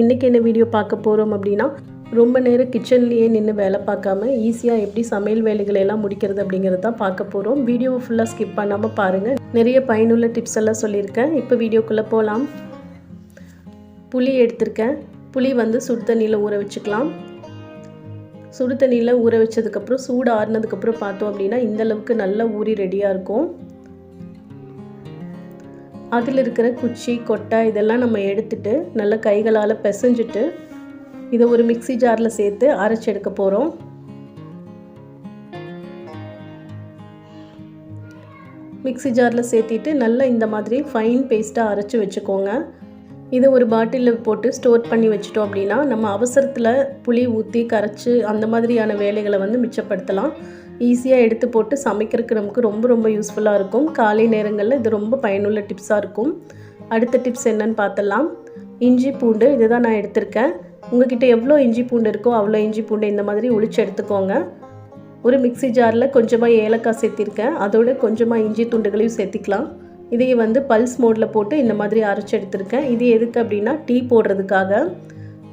இன்றைக்கி என்ன வீடியோ பார்க்க போகிறோம் அப்படின்னா ரொம்ப நேரம் கிச்சன்லேயே நின்று வேலை பார்க்காம ஈஸியாக எப்படி சமையல் வேலைகளை எல்லாம் முடிக்கிறது அப்படிங்கிறது தான் பார்க்க போகிறோம் வீடியோவை ஃபுல்லாக ஸ்கிப் பண்ணாமல் பாருங்கள் நிறைய பயனுள்ள டிப்ஸ் எல்லாம் சொல்லியிருக்கேன். இப்போ வீடியோக்குள்ளே போகலாம் புளி எடுத்திருக்கேன். புளி வந்து சுடு தண்ணியில் ஊற வச்சுக்கலாம். சுடு தண்ணியில் ஊற வச்சதுக்கப்புறம் சூடு ஆறுனதுக்கப்புறம் பார்த்தோம் அப்படின்னா இந்த அளவுக்கு நல்லா ஊறி ரெடியாக இருக்கும். அதில் இருக்கிற குச்சி கொட்டை இதெல்லாம் நம்ம எடுத்துட்டு நல்லா கைகளால் பிசைஞ்சிட்டு இதை ஒரு மிக்சி ஜாரில் சேர்த்து அரைச்சி எடுக்க போகிறோம் மிக்சி ஜாரில் சேர்த்திட்டு நல்லா இந்த மாதிரி ஃபைன் பேஸ்ட்டாக அரைச்சி வச்சுக்கோங்க. இதை ஒரு பாட்டிலில் போட்டு ஸ்டோர் பண்ணி வச்சிட்டோம் அப்படின்னா நம்ம அவசரத்தில் புளி ஊற்றி கரைச்சி அந்த மாதிரியான வேலைகளை வந்து மிச்சப்படுத்தலாம். ஈஸியாக எடுத்து போட்டு சமைக்கிறதுக்கு நமக்கு ரொம்ப ரொம்ப யூஸ்ஃபுல்லாக இருக்கும். காலை நேரங்களில் இது ரொம்ப பயனுள்ள டிப்ஸாக இருக்கும். அடுத்த டிப்ஸ் என்னன்னு பார்த்தலாம் இஞ்சி பூண்டு இதை தான் நான் எடுத்திருக்கேன். உங்ககிட்ட எவ்வளோ இஞ்சி பூண்டு இருக்கோ அவ்வளோ இஞ்சி பூண்டு இந்த மாதிரி ஒழிச்சு எடுத்துக்கோங்க. ஒரு மிக்சி ஜாரில் கொஞ்சமாக ஏலக்காய் சேர்த்திருக்கேன். அதோட கொஞ்சமாக இஞ்சி துண்டுகளையும் சேர்த்திக்கலாம். இதையே வந்து பல்ஸ் மோடில் போட்டு இந்த மாதிரி அரைச்சி எடுத்திருக்கேன். இது எதுக்கு அப்படின்னா டீ போடுறதுக்காக.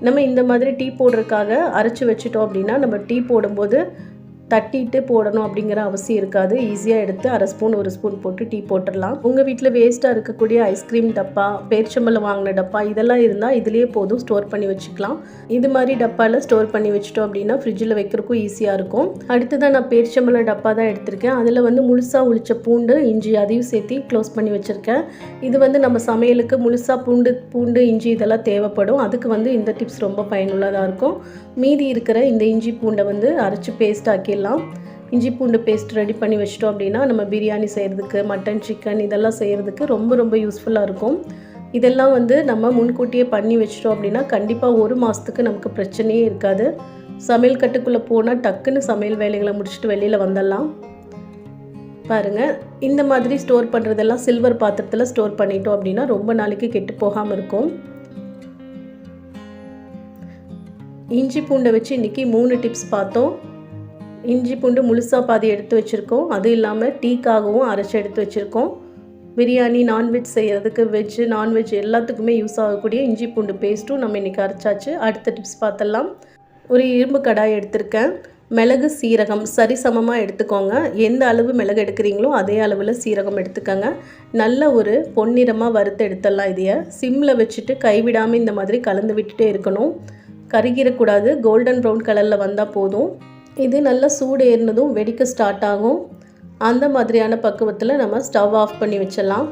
நம்ம இந்த மாதிரி டீ போடுறதுக்காக அரைச்சி வச்சிட்டோம் அப்படின்னா நம்ம டீ போடும்போது தட்டிட்டு போடணும் அப்படிங்கிற அவசியம் இருக்காது. ஈஸியாக எடுத்து அரை ஸ்பூன் ஒரு ஸ்பூன் போட்டு டீ போட்டுடலாம். உங்கள் வீட்டில் வேஸ்ட்டாக இருக்கக்கூடிய ஐஸ்கிரீம் டப்பா பேரிச்சம்பளம் வாங்கின டப்பா இதெல்லாம் இருந்தால் இதுலேயே போதும். ஸ்டோர் பண்ணி வச்சுக்கலாம். இது மாதிரி டப்பாவில் ஸ்டோர் பண்ணி வச்சிட்டோம் அப்படின்னா ஃப்ரிட்ஜில் வைக்கிறதுக்கும் ஈஸியாக இருக்கும். அடுத்ததான் நான் பேரிச்சம்பளம் டப்பா தான் எடுத்திருக்கேன். அதில் வந்து முழுசாக உளிச்ச பூண்டு இஞ்சி அதையும் சேர்த்து க்ளோஸ் பண்ணி வச்சுருக்கேன். இது வந்து நம்ம சமையலுக்கு முழுசாக பூண்டு பூண்டு இஞ்சி இதெல்லாம் தேவைப்படும். அதுக்கு வந்து இந்த டிப்ஸ் ரொம்ப பயனுள்ளதாக இருக்கும். மீதி இருக்கிற இந்த இஞ்சி பூண்டை வந்து அரைச்சி பேஸ்ட் ஆக்கிடலாம் இஞ்சி பூண்டு பேஸ்ட் ரெடி பண்ணி வச்சிட்டோம் அப்படின்னா நம்ம பிரியாணி செய்கிறதுக்கு மட்டன் சிக்கன் இதெல்லாம் செய்கிறதுக்கு ரொம்ப ரொம்ப யூஸ்ஃபுல்லாக இருக்கும். இதெல்லாம் வந்து நம்ம முன்கூட்டியே பண்ணி வச்சிட்டோம் அப்படின்னா கண்டிப்பாக ஒரு மாதத்துக்கு நமக்கு பிரச்சனையே இருக்காது. சமையல் கட்டுக்குள்ளே போனால் டக்குன்னு சமையல் வேலைகளை முடிச்சுட்டு வெளியில் வந்துடலாம். பாருங்கள் இந்த மாதிரி ஸ்டோர் பண்ணுறதெல்லாம் சில்வர் பாத்திரத்தில் ஸ்டோர் பண்ணிட்டோம் அப்படின்னா ரொம்ப நாளைக்கு கெட்டு போகாமல் இருக்கும். இஞ்சி பூண்டை வச்சு இன்றைக்கி மூணு டிப்ஸ் பார்த்தோம். இஞ்சி பூண்டு முழுசாக பாதி எடுத்து வச்சுருக்கோம். அதுவும் இல்லாமல் டீக்காகவும் அரைச்சி எடுத்து வச்சுருக்கோம். பிரியாணி நான்வெஜ் செய்கிறதுக்கு வெஜ்ஜு நான்வெஜ் எல்லாத்துக்குமே யூஸ் ஆகக்கூடிய இஞ்சி பூண்டு பேஸ்ட்டும் நம்ம இன்றைக்கி அரைச்சாச்சு. அடுத்த டிப்ஸ் பார்த்தலாம் ஒரு இரும்பு கடாய் எடுத்திருக்கேன். மிளகு சீரகம் சரிசமமாக எடுத்துக்கோங்க. எந்த அளவு மிளகு எடுக்கிறீங்களோ அதே அளவில் சீரகம் எடுத்துக்கோங்க. நல்ல ஒரு பொன்னிறமாக வறுத்து எடுத்துடலாம் இதையை. சிம்மில் வச்சுட்டு கைவிடாமல் இந்த மாதிரி கலந்து விட்டுட்டே இருக்கணும். கருகிடக்கூடாது. கோல்டன் ப்ரௌன் கலரில் வந்தால் போதும். இது நல்லா சூடு ஏறினதும் வெடிக்க ஸ்டார்ட் ஆகும். அந்த மாதிரியான பக்குவத்தில் நம்ம ஸ்டவ் ஆஃப் பண்ணி வச்சிடலாம்.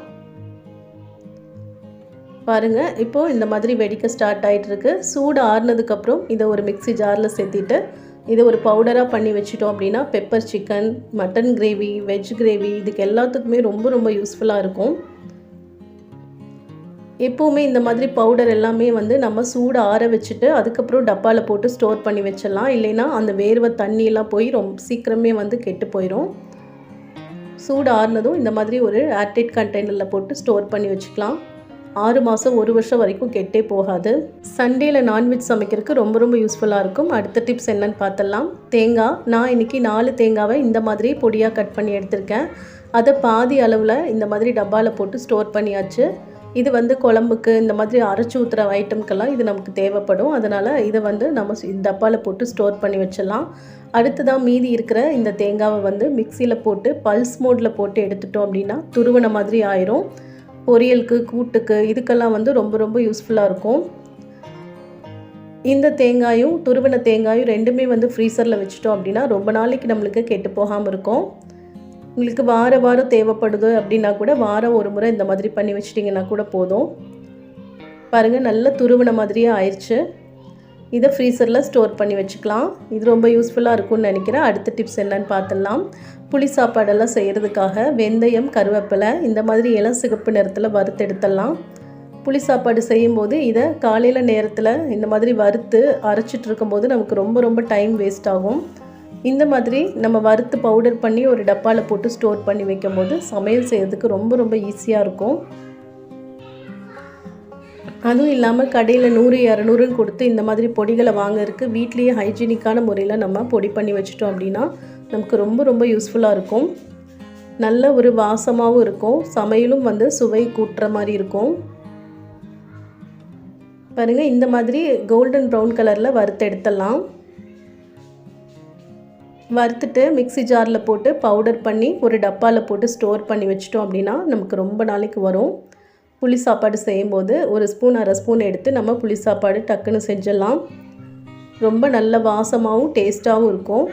பாருங்கள் இப்போது இந்த மாதிரி வெடிக்க ஸ்டார்ட் ஆகிட்டுருக்கு சூடு ஆறுனதுக்கப்புறம் இதை ஒரு மிக்சி ஜாரில் சேர்த்திட்டு இதை ஒரு பவுடராக பண்ணி வச்சிட்டோம் அப்படின்னா pepper chicken mutton gravy veg gravy இதுக்கு எல்லாத்துக்குமே ரொம்ப ரொம்ப யூஸ்ஃபுல்லாக இருக்கும். எப்போவுமே இந்த மாதிரி பவுடர் எல்லாமே வந்து நம்ம சூடு ஆற வச்சுட்டு அதுக்கப்புறம் டப்பாவில் போட்டு ஸ்டோர் பண்ணி வச்சிடலாம். இல்லைன்னா அந்த வேர்வை தண்ணியெல்லாம் போய் ரொம்ப சீக்கிரமே வந்து கெட்டு போயிடும் சூடு ஆறுனதும் இந்த மாதிரி ஒரு ஏர்டைட் கண்டெய்னரில் போட்டு ஸ்டோர் பண்ணி வச்சுக்கலாம். ஆறு மாதம் ஒரு வருஷம் வரைக்கும் கெட்டே போகாது. சண்டேயில் நான்வெஜ் சமைக்கிறதுக்கு ரொம்ப ரொம்ப யூஸ்ஃபுல்லாக இருக்கும். அடுத்த டிப்ஸ் என்னன்னு பார்த்தலாம் தேங்காய். நான் இன்றைக்கி நாலு தேங்காவை இந்த மாதிரி பொடியாக கட் பண்ணி எடுத்திருக்கேன். அதை பாதி அளவில் இந்த மாதிரி டப்பாவில் போட்டு ஸ்டோர் பண்ணியாச்சு. இது வந்து குழம்புக்கு இந்த மாதிரி அரைச்சி ஊற்றுற ஐட்டம்க்கெல்லாம் இது நமக்கு தேவைப்படும். அதனால் இதை வந்து நம்ம டப்பாவில் போட்டு ஸ்டோர் பண்ணி வச்சிடலாம். அடுத்ததாக மீதி இருக்கிற இந்த தேங்காவை வந்து மிக்சியில் போட்டு பல்ஸ் மோடில் போட்டு எடுத்துட்டோம் அப்படின்னா துருவன மாதிரி ஆயிரும். பொரியலுக்கு கூட்டுக்கு இதுக்கெல்லாம் வந்து ரொம்ப ரொம்ப யூஸ்ஃபுல்லாக இருக்கும். இந்த தேங்காயும் துருவின தேங்காயும் ரெண்டுமே வந்து ஃப்ரீசரில் வச்சுட்டோம் அப்படின்னா ரொம்ப நாளைக்கு நம்மளுக்கு கெட்டு போகாமல் இருக்கும். உங்களுக்கு வார வாரம் தேவைப்படுது அப்படின்னா கூட வாரம் ஒரு முறை இந்த மாதிரி பண்ணி வச்சிட்டிங்கன்னா கூட போதும். பாருங்கள் நல்ல துருவின மாதிரியே ஆயிடுச்சு இதை ஃப்ரீசரில் ஸ்டோர் பண்ணி வச்சுக்கலாம். இது ரொம்ப யூஸ்ஃபுல்லாக இருக்கும்னு நினைக்கிறேன். அடுத்த டிப்ஸ் என்னன்னு பார்த்துடலாம். புளி சாப்பாடெல்லாம் செய்கிறதுக்காக வெந்தயம் கருவேப்பிலை இந்த மாதிரி இளம் சிகப்பு நிறத்தில் வறுத்து எடுத்துடலாம். புளி சாப்பாடு செய்யும்போது இதை காலையில் நேரத்தில் இந்த மாதிரி வறுத்து அரைச்சிட்டு இருக்கும்போது நமக்கு ரொம்ப ரொம்ப டைம் வேஸ்ட் ஆகும். இந்த மாதிரி நம்ம வறுத்து பவுடர் பண்ணி ஒரு டப்பாவில் போட்டு ஸ்டோர் பண்ணி வைக்கும் போது சமையல் செய்கிறதுக்கு ரொம்ப ரொம்ப ஈஸியாக இருக்கும். அதுவும் இல்லாமல் கடையில் நூறு இரநூறுன்னு கொடுத்து இந்த மாதிரி பொடிகளை வாங்கறதுக்கு வீட்லேயே ஹைஜீனிக்கான முறையில் நம்ம பொடி பண்ணி வச்சிட்டோம் அப்படின்னா நமக்கு ரொம்ப ரொம்ப யூஸ்ஃபுல்லாக இருக்கும். நல்ல ஒரு வாசமாகவும் இருக்கும். சமையலும் வந்து சுவை கூட்டுற மாதிரி இருக்கும். பாருங்கள் இந்த மாதிரி கோல்டன் ப்ரௌன் கலரில் வறுத்து எடுத்துடலாம். வறுத்துட்டு மிக்ஸி ஜாரில் போட்டு பவுடர் பண்ணி ஒரு டப்பாவில் போட்டு ஸ்டோர் பண்ணி வச்சிட்டோம் அப்படின்னா நமக்கு ரொம்ப நாளைக்கு வரும். புளி சாப்பாடு செய்யும்போது ஒரு ஸ்பூன் அரை ஸ்பூன் எடுத்து நம்ம புளி சாப்பாடு டக்குன்னு செஞ்சிடலாம். ரொம்ப நல்ல வாசமாகவும் டேஸ்ட்டாகவும் இருக்கும்.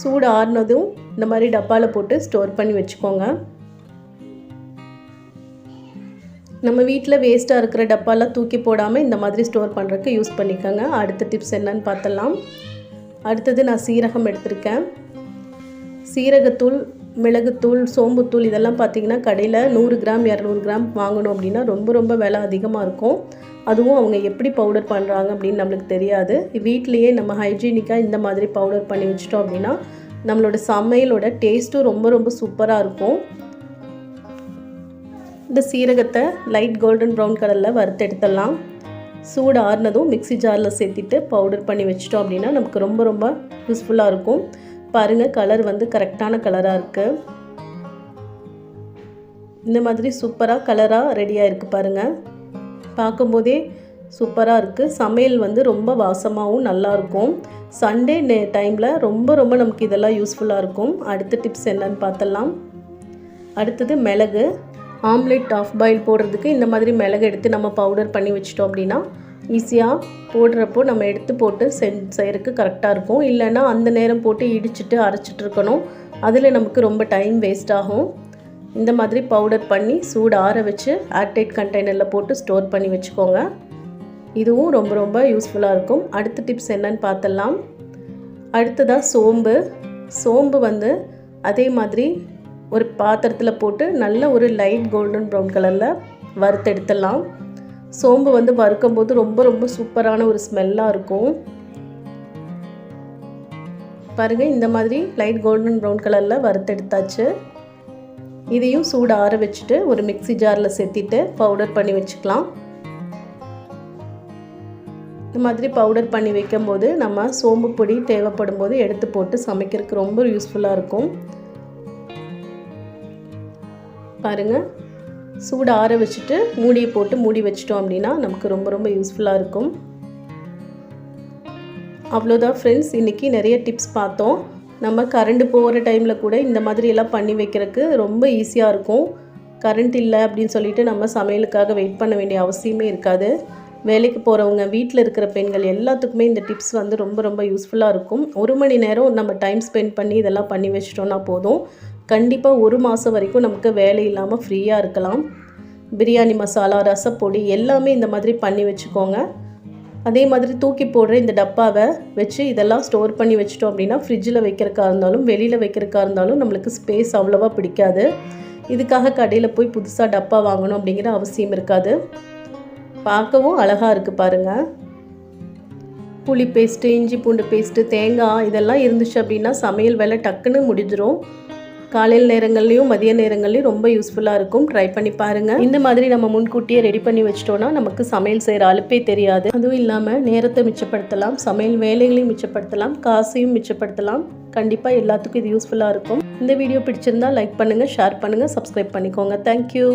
சூடு ஆறுனதும் இந்த மாதிரி டப்பாவில் போட்டு ஸ்டோர் பண்ணி வச்சுக்கோங்க. நம்ம வீட்டில் வேஸ்ட்டாக இருக்கிற டப்பாலாம் தூக்கி போடாமல் இந்த மாதிரி ஸ்டோர் பண்ணுறதுக்கு யூஸ் பண்ணிக்கோங்க. அடுத்த டிப்ஸ் என்னன்னு பார்த்தலாம் அடுத்தது நான் சீரகம் எடுத்திருக்கேன். சீரகத்தூள் மிளகுத்தூள் சோம்புத்தூள் இதெல்லாம் பார்த்திங்கன்னா கடையில் நூறு கிராம் இரநூறு கிராம் வாங்கணும் அப்படின்னா ரொம்ப ரொம்ப விலை அதிகமாக இருக்கும். அதுவும் அவங்க எப்படி பவுடர் பண்ணுறாங்க அப்படின்னு நம்மளுக்கு தெரியாது. வீட்லேயே நம்ம ஹைஜீனிக்காக இந்த மாதிரி பவுடர் பண்ணி வச்சிட்டோம் அப்படின்னா நம்மளோட சமையலோட டேஸ்ட்டும் ரொம்ப ரொம்ப சூப்பராக இருக்கும். இந்த சீரகத்தை லைட் கோல்டன் ப்ரௌன் கலரில் வறுத்து எடுத்துடலாம் சூடு ஆறுனதும் மிக்ஸி ஜாரில் சேர்த்திட்டு பவுடர் பண்ணி வச்சிட்டோம் அப்படின்னா நமக்கு ரொம்ப ரொம்ப யூஸ்ஃபுல்லாக இருக்கும். பாருங்கள் கலர் வந்து கரெக்டான கலராக இருக்குது இந்த மாதிரி சூப்பராக கலராக ரெடியாக இருக்குது பாருங்கள் பார்க்கும்போதே சூப்பராக இருக்குது சமையல் வந்து ரொம்ப வாசமாகவும் நல்லாயிருக்கும் சண்டே நே டைமில் ரொம்ப ரொம்ப நமக்கு இதெல்லாம் யூஸ்ஃபுல்லாக இருக்கும். அடுத்த டிப்ஸ் என்னன்னு பார்த்தலாம் அடுத்தது மிளகு. ஆம்லெட் ஆஃப் பாயில் போடுறதுக்கு இந்த மாதிரி மிளகு எடுத்து நம்ம பவுடர் பண்ணி வச்சிட்டோம் அப்படின்னா ஈஸியாக போடுறப்போ நம்ம எடுத்து போட்டு செஞ் செய்கிறதுக்கு கரெக்டாக இருக்கும். இல்லைன்னா அந்த நேரம் போட்டு இடிச்சிட்டு அரைச்சிட்டு இருக்கணும். அதில் நமக்கு ரொம்ப டைம் வேஸ்ட் ஆகும். இந்த மாதிரி பவுடர் பண்ணி சூடு ஆற வச்சு ஏர்டைட் கண்டெய்னரில் போட்டு ஸ்டோர் பண்ணி வச்சுக்கோங்க. இதுவும் ரொம்ப ரொம்ப யூஸ்ஃபுல்லாக இருக்கும். அடுத்த டிப்ஸ் என்னன்னு பார்த்தலாம் அடுத்ததாக சோம்பு. சோம்பு வந்து அதே மாதிரி ஒரு பாத்திரத்தில் போட்டு நல்ல ஒரு லைட் கோல்டன் ப்ரௌன் கலரில் வறுத்தெடுத்துடலாம். சோம்பு வந்து வறுக்கும் போது ரொம்ப ரொம்ப சூப்பரான ஒரு ஸ்மெல்லாக இருக்கும். பாருங்கள் இந்த மாதிரி லைட் கோல்டன் ப்ரௌன் கலரில் வறுத்தெடுத்தாச்சு. இதையும் சூடு ஆற வச்சுட்டு ஒரு மிக்ஸி ஜாரில் சேர்த்திட்டு பவுடர் பண்ணி வச்சுக்கலாம். இந்த மாதிரி பவுடர் பண்ணி வைக்கும்போது நம்ம சோம்பு பொடி தேவைப்படும் போது எடுத்து போட்டு சமைக்கிறதுக்கு ரொம்ப யூஸ்ஃபுல்லாக இருக்கும். பாருங்கள் சூடு ஆற வச்சுட்டு மூடியை போட்டு மூடி வச்சிட்டோம் அப்படின்னா நமக்கு ரொம்ப ரொம்ப யூஸ்ஃபுல்லாக இருக்கும். அவ்வளோதான் ஃப்ரெண்ட்ஸ் இன்றைக்கி நிறைய டிப்ஸ் பார்த்தோம். நம்ம கரண்ட் போகிற டைமில் கூட இந்த மாதிரி எல்லாம் பண்ணி வைக்கிறதுக்கு ரொம்ப ஈஸியாக இருக்கும். கரண்ட் இல்லை அப்படின்னு சொல்லிட்டு நம்ம சமையலுக்காக வெயிட் பண்ண வேண்டிய அவசியமே இருக்காது. வேலைக்கு போகிறவங்க வீட்டில் இருக்கிற பெண்கள் எல்லாத்துக்குமே இந்த டிப்ஸ் வந்து ரொம்ப ரொம்ப யூஸ்ஃபுல்லாக இருக்கும். ஒரு மணி நேரம் நம்ம டைம் ஸ்பெண்ட் பண்ணி இதெல்லாம் பண்ணி வச்சிட்டோன்னா போதும். கண்டிப்பாக ஒரு மாதம் வரைக்கும் நமக்கு வேலை இல்லாமல் ஃப்ரீயாக இருக்கலாம். பிரியாணி மசாலா ரசப்பொடி எல்லாமே இந்த மாதிரி பண்ணி வச்சுக்கோங்க. அதே மாதிரி தூக்கி போடுற இந்த டப்பாவை வச்சு இதெல்லாம் ஸ்டோர் பண்ணி வச்சிட்டோம் அப்படின்னா ஃப்ரிட்ஜில் வைக்கிறக்கா இருந்தாலும் வெளியில் வைக்கிறக்கா இருந்தாலும் நம்மளுக்கு ஸ்பேஸ் அவ்வளோவா பிடிக்காது. இதுக்காக கடையில் போய் புதுசாக டப்பா வாங்கணும் அப்படிங்கிற அவசியம் இருக்காது. பார்க்கவும் அழகாக இருக்குது பாருங்கள் புளி பேஸ்ட்டு இஞ்சி பூண்டு பேஸ்ட்டு தேங்காய் இதெல்லாம் இருந்துச்சு அப்படின்னா சமையல் வேலை டக்குன்னு முடிஞ்சிடும் காலையில் நேரங்கள்லையும் மதிய நேரங்கள்லையும் ரொம்ப யூஸ்ஃபுல்லாக இருக்கும். ட்ரை பண்ணி பாருங்கள் இந்த மாதிரி நம்ம முன்கூட்டியே ரெடி பண்ணி வச்சிட்டோன்னா நமக்கு சமையல் செய்கிற அழுப்பே தெரியாது. அதுவும் இல்லாமல் நேரத்தை மிச்சப்படுத்தலாம் சமையல் வேலைகளையும் மிச்சப்படுத்தலாம் காசையும் மிச்சப்படுத்தலாம். கண்டிப்பாக எல்லாத்துக்கும் இது யூஸ்ஃபுல்லாக இருக்கும். இந்த வீடியோ பிடிச்சிருந்தா லைக் பண்ணுங்கள் ஷேர் பண்ணுங்கள் சப்ஸ்கிரைப் பண்ணிக்கோங்க. தேங்க்யூ